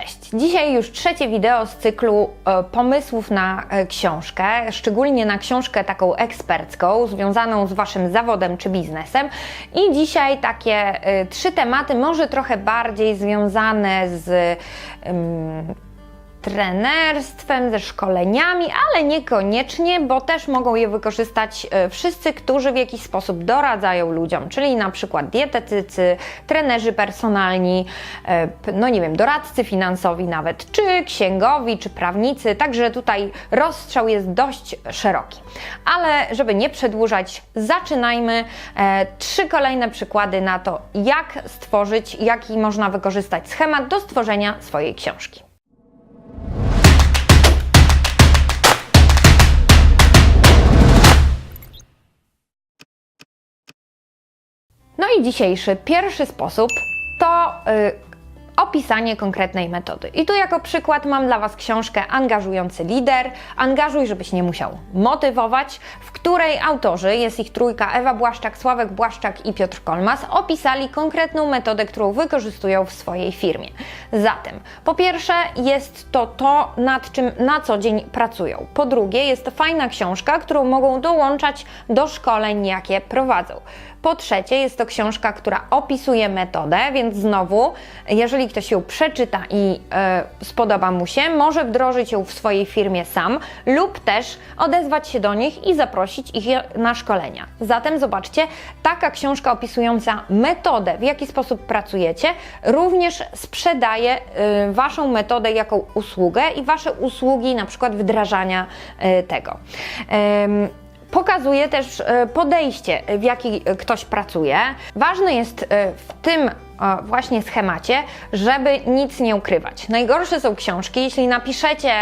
Cześć! Dzisiaj już trzecie wideo z cyklu e, pomysłów na e, książkę, szczególnie na książkę taką ekspercką, związaną z Waszym zawodem czy biznesem. I dzisiaj takie e, trzy tematy, może trochę bardziej związane z trenerstwem, ze szkoleniami, ale niekoniecznie, bo też mogą je wykorzystać e, wszyscy, którzy w jakiś sposób doradzają ludziom, czyli na przykład dietetycy, trenerzy personalni, e, no nie wiem, doradcy finansowi nawet, czy księgowi, czy prawnicy, także tutaj rozstrzał jest dość szeroki. Ale żeby nie przedłużać, zaczynajmy. E, Trzy kolejne przykłady na to, jak stworzyć, jaki można wykorzystać schemat do stworzenia swojej książki. No i dzisiejszy pierwszy sposób to y, opisanie konkretnej metody. I tu jako przykład mam dla Was książkę Angażujący lider. Angażuj, żebyś nie musiał motywować, w której autorzy, jest ich trójka, Ewa Błaszczak, Sławek Błaszczak i Piotr Kolmas, opisali konkretną metodę, którą wykorzystują w swojej firmie. Zatem, po pierwsze, jest to to, nad czym na co dzień pracują. Po drugie, jest to fajna książka, którą mogą dołączać do szkoleń, jakie prowadzą. Po trzecie, jest to książka, która opisuje metodę, więc znowu, jeżeli ktoś ją przeczyta i e, spodoba mu się, może wdrożyć ją w swojej firmie sam lub też odezwać się do nich i zaprosić ich na szkolenia. Zatem zobaczcie, taka książka opisująca metodę, w jaki sposób pracujecie, również sprzedaje e, Waszą metodę jako usługę i Wasze usługi, na przykład wdrażania e, tego. Pokazuje też e, podejście, w jaki e, ktoś pracuje. Ważne jest e, w tym właśnie schemacie, żeby nic nie ukrywać. Najgorsze są książki, jeśli napiszecie,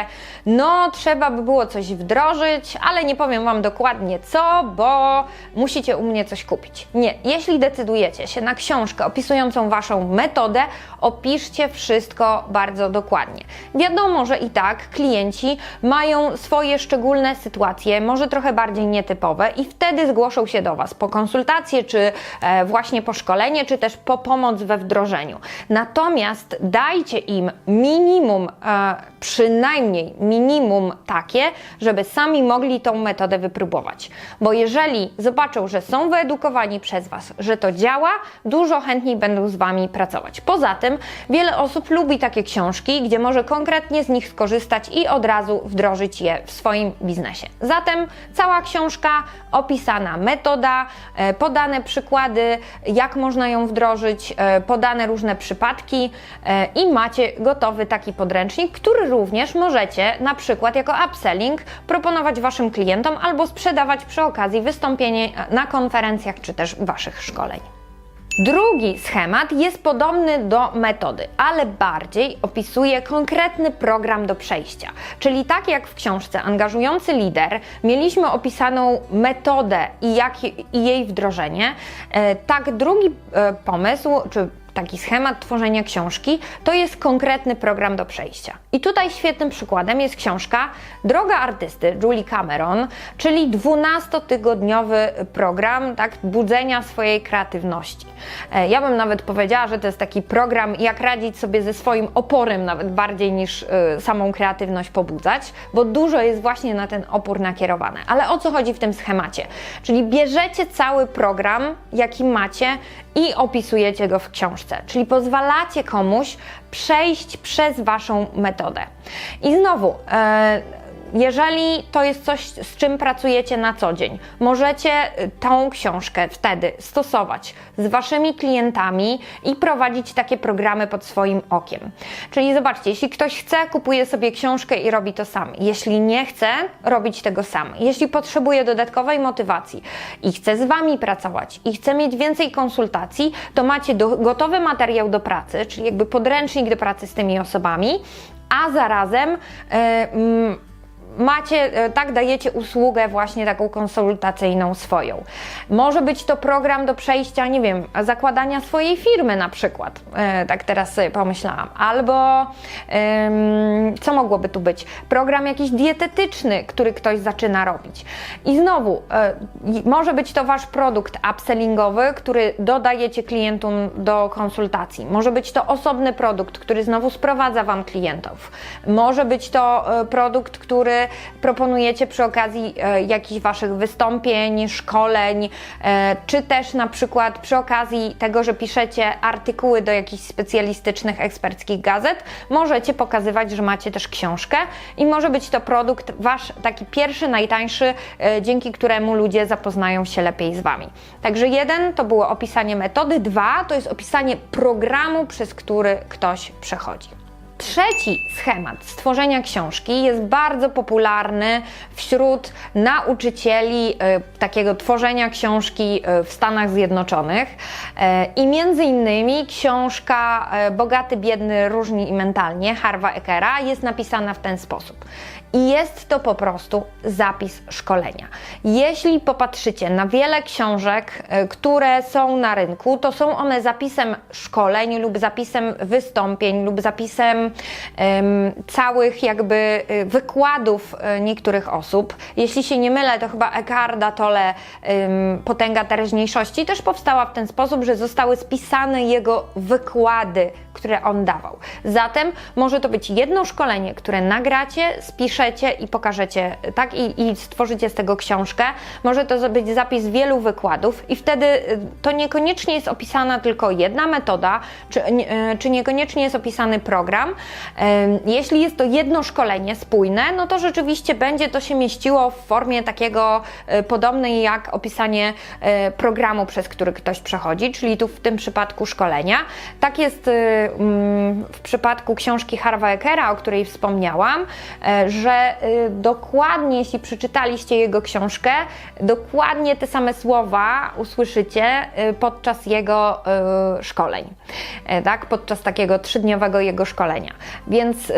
no trzeba by było coś wdrożyć, ale nie powiem Wam dokładnie co, bo musicie u mnie coś kupić. Nie, jeśli decydujecie się na książkę opisującą Waszą metodę, opiszcie wszystko bardzo dokładnie. Wiadomo, że i tak klienci mają swoje szczególne sytuacje, może trochę bardziej nietypowe i wtedy zgłoszą się do Was po konsultację, czy e, właśnie po szkolenie, czy też po pomoc we wdrożeniu. Natomiast dajcie im minimum, e, przynajmniej minimum takie, żeby sami mogli tą metodę wypróbować. Bo jeżeli zobaczą, że są wyedukowani przez Was, że to działa, dużo chętniej będą z Wami pracować. Poza tym wiele osób lubi takie książki, gdzie może konkretnie z nich skorzystać i od razu wdrożyć je w swoim biznesie. Zatem cała książka, opisana metoda, e, podane przykłady, jak można ją wdrożyć, e, podane różne przypadki e, i macie gotowy taki podręcznik, który również możecie na przykład jako upselling proponować Waszym klientom albo sprzedawać przy okazji wystąpienie na konferencjach czy też Waszych szkoleń. Drugi schemat jest podobny do metody, ale bardziej opisuje konkretny program do przejścia. Czyli tak jak w książce Angażujący lider mieliśmy opisaną metodę i, jak, i jej wdrożenie, e, tak drugi e, pomysł, czy taki schemat tworzenia książki, to jest konkretny program do przejścia. I tutaj świetnym przykładem jest książka Droga artysty Julie Cameron, czyli 12-tygodniowy program tak, budzenia swojej kreatywności. E, Ja bym nawet powiedziała, że to jest taki program, jak radzić sobie ze swoim oporem, nawet bardziej niż y, samą kreatywność pobudzać, bo dużo jest właśnie na ten opór nakierowane. Ale o co chodzi w tym schemacie? Czyli bierzecie cały program, jaki macie i opisujecie go w książce, czyli pozwalacie komuś przejść przez Waszą metodę. I znowu, e, jeżeli to jest coś, z czym pracujecie na co dzień, możecie y, tą książkę wtedy stosować z waszymi klientami i prowadzić takie programy pod swoim okiem. Czyli zobaczcie, jeśli ktoś chce, kupuje sobie książkę i robi to sam. Jeśli nie chce, robić tego sam. Jeśli potrzebuje dodatkowej motywacji i chce z wami pracować i chce mieć więcej konsultacji, to macie do, gotowy materiał do pracy, czyli jakby podręcznik do pracy z tymi osobami, a zarazem. Yy, macie, y, tak dajecie usługę właśnie taką konsultacyjną swoją. Może być to program do przejścia, nie wiem, zakładania swojej firmy na przykład, y, tak teraz sobie pomyślałam, albo co mogłoby tu być? Program jakiś dietetyczny, który ktoś zaczyna robić. I znowu, y, może być to wasz produkt upsellingowy, który dodajecie klientom do konsultacji. Może być to osobny produkt, który znowu sprowadza wam klientów. Może być to produkt, który proponujecie przy okazji y, jakichś waszych wystąpień, szkoleń, y, czy też na przykład przy okazji tego, że piszecie artykuły do jakichś specjalistycznych, eksperckich gazet, możecie pokazywać, że macie też książkę i może być to produkt wasz taki pierwszy, najtańszy, e, dzięki któremu ludzie zapoznają się lepiej z wami. Także jeden to było opisanie metody, dwa to jest opisanie programu, przez który ktoś przechodzi. Trzeci schemat stworzenia książki jest bardzo popularny wśród nauczycieli e, takiego tworzenia książki e, w Stanach Zjednoczonych. E, I między innymi książka Bogaty, Biedny, Różni i Mentalnie Harva Ekera jest napisana w ten sposób. I jest to po prostu zapis szkolenia. Jeśli popatrzycie na wiele książek, które są na rynku, to są one zapisem szkoleń lub zapisem wystąpień lub zapisem całych jakby y, wykładów y, niektórych osób. Jeśli się nie mylę, to chyba Eckharda Tolle Potęga teraźniejszości też powstała w ten sposób, że zostały spisane jego wykłady, które on dawał. Zatem może to być jedno szkolenie, które nagracie, spiszecie i pokażecie, tak? I, i stworzycie z tego książkę. Może to być zapis wielu wykładów i wtedy y, to niekoniecznie jest opisana tylko jedna metoda, czy, y, czy niekoniecznie jest opisany program. Ym, Jeśli jest to jedno szkolenie spójne, no to rzeczywiście będzie to się mieściło w formie takiego y, podobnej jak opisanie y, programu, przez który ktoś przechodzi, czyli tu w tym przypadku szkolenia. Tak jest y, w przypadku książki Harva Ekera, o której wspomniałam, e, że y, dokładnie, jeśli przeczytaliście jego książkę, dokładnie te same słowa usłyszycie y, podczas jego y, szkoleń, E, tak? podczas takiego trzydniowego jego szkolenia. Więc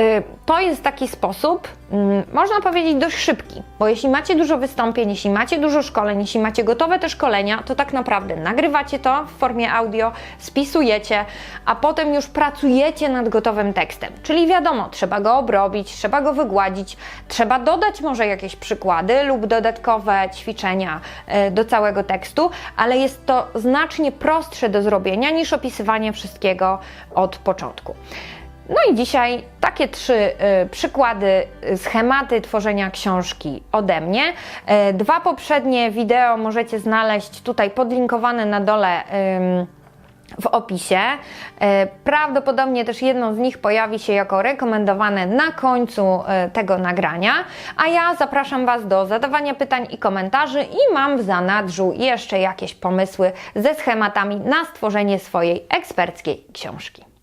to jest taki sposób, mm, można powiedzieć, dość szybki, bo jeśli macie dużo wystąpień, jeśli macie dużo szkoleń, jeśli macie gotowe te szkolenia, to tak naprawdę nagrywacie to w formie audio, spisujecie, a potem już pracujecie nad gotowym tekstem. Czyli wiadomo, trzeba go obrobić, trzeba go wygładzić, trzeba dodać może jakieś przykłady lub dodatkowe ćwiczenia e, do całego tekstu, ale jest to znacznie prostsze do zrobienia niż opisywanie wszystkiego od początku. No i dzisiaj takie trzy y, przykłady, y, schematy tworzenia książki ode mnie. E, dwa poprzednie wideo możecie znaleźć tutaj podlinkowane na dole. W opisie. E, Prawdopodobnie też jedno z nich pojawi się jako rekomendowane na końcu e, tego nagrania, a ja zapraszam Was do zadawania pytań i komentarzy i mam w zanadrzu jeszcze jakieś pomysły ze schematami na stworzenie swojej eksperckiej książki.